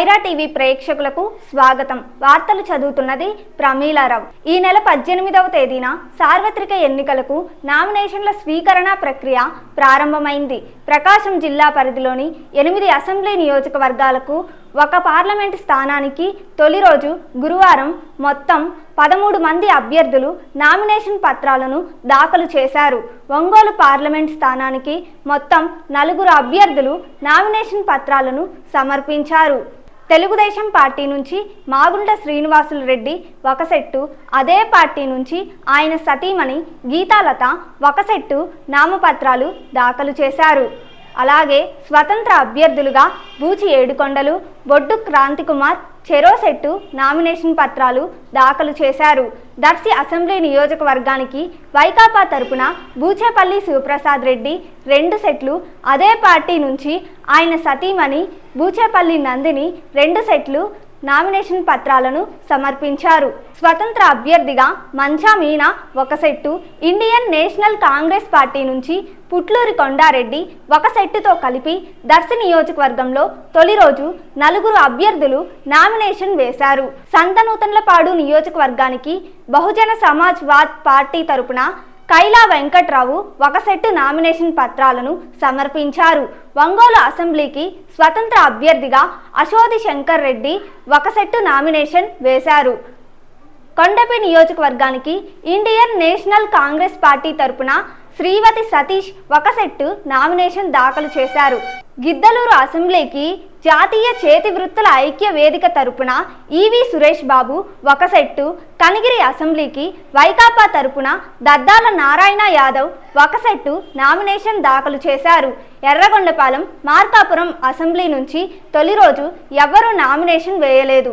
Kiara TV ప్రేక్షకులకు స్వాగతం. వార్తలు చదువుతున్నది ప్రమీలారావు. ఈ నెల పద్దెనిమిదవ తేదీన సార్వత్రిక ఎన్నికలకు నామినేషన్ల స్వీకరణ ప్రక్రియ ప్రారంభమైంది. ప్రకాశం జిల్లా పరిధిలోని ఎనిమిది అసెంబ్లీ నియోజకవర్గాలకు ఒక పార్లమెంట్ స్థానానికి తొలి రోజు గురువారం మొత్తం పదమూడు మంది అభ్యర్థులు నామినేషన్ పత్రాలను దాఖలు చేశారు. ఒంగోలు పార్లమెంట్ స్థానానికి మొత్తం నలుగురు అభ్యర్థులు నామినేషన్ పత్రాలను సమర్పించారు. తెలుగుదేశం పార్టీ నుంచి మాగుంట శ్రీనివాసులు రెడ్డి ఒక సెట్టు అదే పార్టీ నుంచి ఆయన సతీమణి గీతాలత ఒక సెట్టు నామపత్రాలు దాఖలు చేశారు. అలాగే స్వతంత్ర అభ్యర్థులుగా బూచి ఏడుకొండలు బొడ్డు క్రాంతికుమార్ చెరో సెట్టు నామినేషన్ పత్రాలు దాఖలు చేశారు. దర్శి అసెంబ్లీ నియోజకవర్గానికి వైకాపా తరపున బూచేపల్లి శివప్రసాద్ రెడ్డి రెండు సెట్లు అదే పార్టీ నుంచి ఆయన సతీమణి బూచేపల్లి నందిని రెండు సెట్లు నామినేషన్ పత్రాలను సమర్పించారు. స్వతంత్ర అభ్యర్థిగా మంచా మీనా ఒక సెట్టు ఇండియన్ నేషనల్ కాంగ్రెస్ పార్టీ నుంచి పుట్లూరి కొండారెడ్డి ఒక సెట్టుతో కలిపి దర్శి నియోజకవర్గంలో తొలి రోజు నలుగురు అభ్యర్థులు నామినేషన్ వేశారు. సంతనూతన్లపాడు నియోజకవర్గానికి బహుజన సమాజ్ వాద్ పార్టీ తరపున కైలా వెంకట్రావు ఒక సెట్టు నామినేషన్ పత్రాలను సమర్పించారు. ఒంగోలు అసెంబ్లీకి స్వతంత్ర అభ్యర్థిగా అశోధి శంకర్ రెడ్డి ఒక సెట్టు నామినేషన్ వేశారు. కొండపి నియోజకవర్గానికి ఇండియన్ నేషనల్ కాంగ్రెస్ పార్టీ తరపున శ్రీవతి సతీష్ ఒక సెట్టు నామినేషన్ దాఖలు చేశారు. గిద్దలూరు అసెంబ్లీకి జాతీయ చేతి వృత్తుల ఐక్య వేదిక తరపున ఈవి సురేష్ బాబు ఒక సెట్టు కనిగిరి అసెంబ్లీకి వైకాపా తరపున దద్దాల నారాయణ యాదవ్ ఒక సెట్టు నామినేషన్ దాఖలు చేశారు. ఎర్రగొండపాలెం మార్కాపురం అసెంబ్లీ నుంచి తొలి రోజు ఎవ్వరూ నామినేషన్ వేయలేదు.